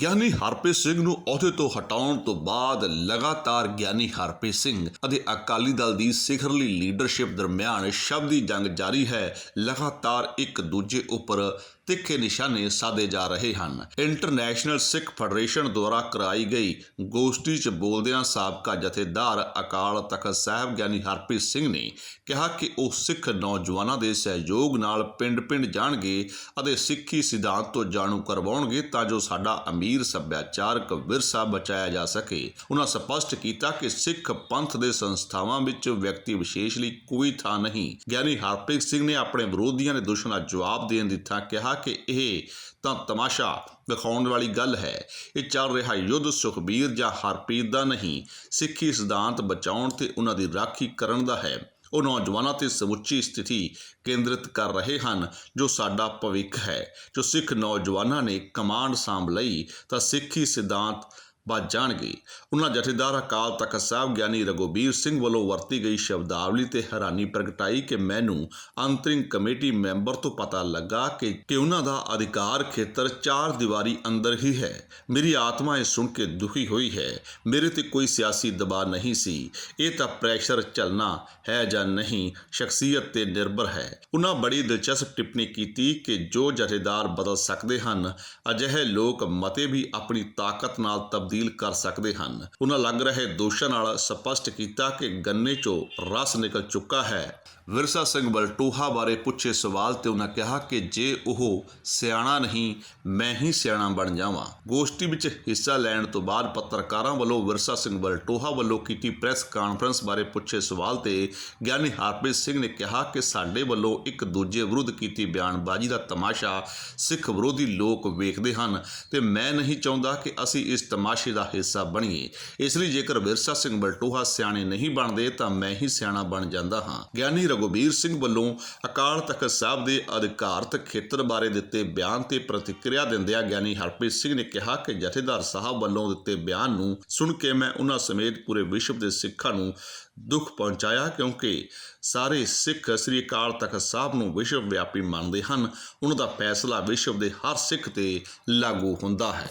ਗਿਆਨੀ ਹਰਪ੍ਰੀਤ ਸਿੰਘ ਨੂੰ ਅਹੁਦੇ ਤੋਂ ਹਟਾਉਣ ਤੋਂ ਬਾਅਦ ਲਗਾਤਾਰ ਗਿਆਨੀ ਹਰਪ੍ਰੀਤ ਸਿੰਘ ਅਤੇ ਅਕਾਲੀ ਦਲ ਦੀ ਸਿਖਰਲੀ ਲੀਡਰਸ਼ਿਪ ਦਰਮਿਆਨ ਸ਼ਬਦੀ ਜੰਗ ਜਾਰੀ ਹੈ। ਲਗਾਤਾਰ ਇੱਕ ਦੂਜੇ ਉੱਪਰ ਤਿੱਖੇ ਨਿਸ਼ਾਨੇ ਸਾਧੇ ਜਾ ਰਹੇ ਹਨ। ਇੰਟਰਨੈਸ਼ਨਲ ਸਿੱਖ ਫੈਡਰੇਸ਼ਨ ਦੁਆਰਾ ਕਰਾਈ ਗਈ ਗੋਸ਼ਟੀ 'ਚ ਬੋਲਦਿਆਂ ਸਾਬਕਾ ਜਥੇਦਾਰ ਅਕਾਲ ਤਖਤ ਸਾਹਿਬ ਗਿਆਨੀ ਹਰਪ੍ਰੀਤ ਸਿੰਘ ਨੇ ਕਿਹਾ ਕਿ ਉਹ ਸਿੱਖ ਨੌਜਵਾਨਾਂ ਦੇ ਸਹਿਯੋਗ ਨਾਲ ਪਿੰਡ-ਪਿੰਡ ਜਾਣਗੇ ਅਤੇ ਸਿੱਖੀ ਸਿਧਾਂਤ ਤੋਂ ਜਾਣੂ ਕਰਵਾਉਣਗੇ ਤਾਂ ਜੋ ਸਾਡਾ ਅਮੀਰ ਸੱਭਿਆਚਾਰਕ ਵਿਰਸਾ ਬਚਾਇਆ ਜਾ ਸਕੇ। ਉਹਨਾਂ ਸਪਸ਼ਟ ਕੀਤਾ ਕਿ ਸਿੱਖ ਪੰਥ ਦੇ ਸੰਸਥਾਵਾਂ ਵਿੱਚ ਵਿਅਕਤੀ ਵਿਸ਼ੇਸ਼ ਲਈ ਕੋਈ ਥਾਂ ਨਹੀਂ। ਗਿਆਨੀ ਹਰਪ੍ਰੀਤ ਸਿੰਘ ਨੇ ਆਪਣੇ ਵਿਰੋਧੀਆਂ ਦੇ ਦੁਸ਼ਮਣਾਂ ਜਵਾਬ ਦੇਣ ਦੀ ਥਾਂ ਕਿਹਾ ਕਿ ਇਹ ਤਾਂ ਤਮਾਸ਼ਾ ਦਿਖਾਉਣ ਵਾਲੀ ਗੱਲ ਹੈ। ਇਹ ਚੱਲ ਰਿਹਾ ਯੁੱਧ ਸੁਖਬੀਰ ਜਾਂ ਹਰਪ੍ਰੀਤ ਦਾ ਨਹੀਂ, ਸਿੱਖੀ ਸਿਧਾਂਤ ਬਚਾਉਣ ਤੇ ਉਹਨਾਂ ਦੀ ਰਾਖੀ ਕਰਨ ਦਾ ਹੈ। ਉਹ ਨੌਜਵਾਨਾਂ ਤੇ ਸਮੁੱਚੀ ਸਥਿਤੀ ਕੇਂਦਰਿਤ ਕਰ ਰਹੇ ਹਨ, ਜੋ ਸਾਡਾ ਭਵਿੱਖ ਹੈ। ਜੋ ਸਿੱਖ ਨੌਜਵਾਨਾਂ ਨੇ ਕਮਾਂਡ ਸਾਂਭ ਲਈ, ਤਾਂ ਸਿੱਖੀ ਸਿਧਾਂਤ ਬਚ ਜਾਣਗੇ। ਉਹਨਾਂ ਜਥੇਦਾਰ ਅਕਾਲ ਤਖਤ ਸਾਹਿਬ ਗਿਆਨੀ ਰਗੋਬੀਰ ਸਿੰਘ ਵੱਲੋਂ ਵਰਤੀ ਗਈ ਸ਼ਬਦਾਵਲੀ ਤੇ ਹੈਰਾਨੀ ਪ੍ਰਗਟਾਈ ਕਿ ਮੈਨੂੰ ਅੰਤਰਿੰਗ ਕਮੇਟੀ ਮੈਂਬਰ ਤੋਂ ਪਤਾ ਲੱਗਾ ਕਿ ਕਿ ਉਹਨਾਂ ਦਾ ਅਧਿਕਾਰ ਖੇਤਰ ਚਾਰ ਦੀਵਾਰੀ ਅੰਦਰ ਹੀ ਹੈ। ਮੇਰੀ ਆਤਮਾ ਇਹ ਸੁਣ ਕੇ ਦੁਖੀ ਹੋਈ ਹੈ। ਮੇਰੇ ਤੇ ਕੋਈ ਸਿਆਸੀ ਦਬਾਅ ਨਹੀਂ ਸੀ। ਇਹ ਤਾਂ ਪ੍ਰੈਸ਼ਰ ਚੱਲਣਾ ਹੈ ਜਾਂ ਨਹੀਂ, ਸ਼ਖਸੀਅਤ ਤੇ ਨਿਰਭਰ ਹੈ। ਉਹਨਾਂ ਬੜੀ ਦਿਲਚਸਪ ਟਿੱਪਣੀ ਕੀਤੀ ਕਿ ਜੋ ਜਥੇਦਾਰ ਬਦਲ ਸਕਦੇ ਹਨ, ਅਜਿਹੇ ਲੋਕ ਮਤੇ ਵੀ ਆਪਣੀ ਤਾਕਤ ਨਾਲ ਤਬਦੀਲ ਕਰ ਸਕਦੇ ਹਨ। ਉਹਨਾਂ ਲੱਗ ਰਹੇ ਦੋਸ਼ਾਂ ਨਾਲ ਸਪਸ਼ਟ ਕੀਤਾ ਕਿ ਗੰਨੇ 'ਚੋਂ ਰਸ ਨਿਕਲ ਚੁੱਕਾ ਹੈ। ਵਿਰਸਾ ਸਿੰਘ ਬਲਟੂਹਾ ਬਾਰੇ ਪੁੱਛੇ ਸਵਾਲ ਤੇ ਉਹਨਾਂ ਕਿਹਾ ਕਿ ਜੇ ਉਹ ਸਿਆਣਾ ਨਹੀਂ, ਮੈਂ ਹੀ ਸਿਆਣਾ ਬਣ ਜਾਵਾਂ। ਗੋਸ਼ਟੀ ਵਿੱਚ ਹਿੱਸਾ ਲੈਣ ਤੋਂ ਬਾਅਦ ਪੱਤਰਕਾਰਾਂ ਵੱਲੋਂ ਵਿਰਸਾ ਸਿੰਘ ਬਲਟੋਹਾ ਵੱਲੋਂ ਕੀਤੀ ਪ੍ਰੈਸ ਕਾਨਫਰੰਸ ਬਾਰੇ ਪੁੱਛੇ ਸਵਾਲ ਤੇ ਗਿਆਨੀ ਹਰਪ੍ਰੀਤ ਸਿੰਘ ਨੇ ਕਿਹਾ ਕਿ ਸਾਡੇ ਵੱਲੋਂ ਇੱਕ ਦੂਜੇ ਵਿਰੁੱਧ ਕੀਤੀ ਬਿਆਨਬਾਜ਼ੀ ਦਾ ਤਮਾਸ਼ਾ ਸਿੱਖ ਵਿਰੋਧੀ ਲੋਕ ਵੇਖਦੇ ਹਨ ਤੇ ਮੈਂ ਨਹੀਂ ਚਾਹੁੰਦਾ ਕਿ ਅਸੀਂ ਇਸ ਤਮਾਸ਼ੇ ਦਾ ਹਿੱਸਾ ਬਣੀਏ। ਇਸ ਲਈ ਜੇਕਰ ਵਿਰਸਾ ਸਿੰਘ ਬਲਟੋਹਾ ਸਿਆਣੇ ਨਹੀਂ ਬਣਦੇ, ਤਾਂ ਮੈਂ ਹੀ ਸਿਆਣਾ ਬਣ ਜਾਂਦਾ ਹਾਂ। ਗਿਆਨੀ ਰਘੁਬੀਰ ਸਿੰਘ ਵੱਲੋਂ ਅਕਾਲ ਤਖਤ ਸਾਹਿਬ ਦੇ ਅਧਿਕਾਰਤ ਖੇਤਰ ਬਾਰੇ ਦਿੱਤੇ ਬਿਆਨ ਤੇ ਪ੍ਰਤੀਕਿਰਿਆ ਦਿੰਦਿਆਂ ਗਿਆਨੀ ਹਰਪ੍ਰੀਤ ਸਿੰਘ ਨੇ ਕਿਹਾ ਕਿ ਜਥੇਦਾਰ ਸਾਹਿਬ ਵੱਲੋਂ ਦਿੱਤੇ ਬਿਆਨ ਨੂੰ ਸੁਣ ਕੇ ਮੈਂ ਉਹਨਾਂ ਸਮੇਤ ਪੂਰੇ ਵਿਸ਼ਵ ਦੇ ਸਿੱਖਾਂ ਨੂੰ ਦੁੱਖ ਪਹੁੰਚਾਇਆ, ਕਿਉਂਕਿ ਸਾਰੇ ਸਿੱਖ ਸ੍ਰੀ ਅਕਾਲ ਤਖਤ ਸਾਹਿਬ ਨੂੰ ਵਿਸ਼ਵ ਵਿਆਪੀ ਮੰਨਦੇ ਹਨ। ਉਹਨਾਂ ਦਾ ਫੈਸਲਾ ਵਿਸ਼ਵ ਦੇ ਹਰ ਸਿੱਖ ਤੇ ਲਾਗੂ ਹੁੰਦਾ ਹੈ।